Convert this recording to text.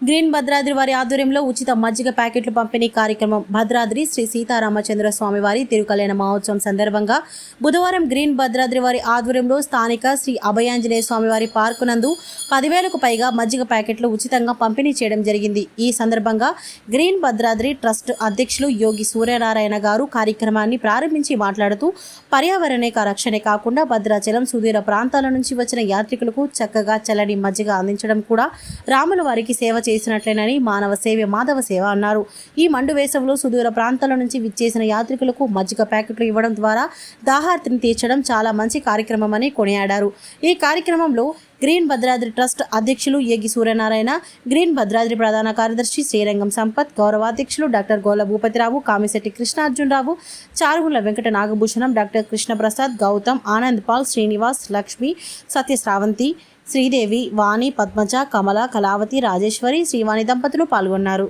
Green Bhadradri వారి ఆధ్వర్యంలో ఉచిత మజ్జిగ ప్యాకెట్లు పంపిణీ కార్యక్రమం. భద్రాద్రి శ్రీ సీతారామచంద్ర స్వామివారి తిరుకల్యాణ మహోత్సవం సందర్భంగా బుధవారం గ్రీన్ భద్రాద్రి వారి ఆధ్వర్యంలో స్థానిక శ్రీ అభయాంజనేయ స్వామివారి పార్కు నందు పదివేలకు పైగా మజ్జిగ ప్యాకెట్లు ఉచితంగా పంపిణీ చేయడం జరిగింది. ఈ సందర్భంగా గ్రీన్ భద్రాద్రి ట్రస్ట్ అధ్యక్షులు యోగి సూర్యనారాయణ గారు కార్యక్రమాన్ని ప్రారంభించి మాట్లాడుతూ పర్యావరణ రక్షణే కాకుండా భద్రాచలం సుదూర ప్రాంతాల నుంచి వచ్చిన యాత్రికులకు చక్కగా చల్లని మజ్జిగ అందించడం కూడా రాముల వారికి సేవ చేసినట్లేనని మానవ సేవ మాధవ సేవ అన్నారు. ఈ మండు వేసవిలో సుదూర ప్రాంతాల నుంచి విచ్చేసిన యాత్రికులకు మజ్జిగ ప్యాకెట్లు ఇవ్వడం ద్వారా దాహార్తిని తీర్చడం చాలా మంచి కార్యక్రమమని కొనియాడారు. ఈ కార్యక్రమంలో గ్రీన్ భద్రాద్రి ట్రస్ట్ అధ్యక్షులు ఏగి సూర్యనారాయణ గ్రీన్ భద్రాద్రి ప్రధాన కార్యదర్శి Srirangam Sampath గౌరవాధ్యక్షులు doctor Gola Bhupathirao Kamisetti Krishnarjunarao Charugula Venkata Nagabhushanam doctor Krishnaprasad Gautam Anand Paul Srinivas Lakshmi Satyasravanthi Sridevi Vani Padmaja Kamala Kalavathi Rajeswari Srivani దంపతులు పాల్గొన్నారు.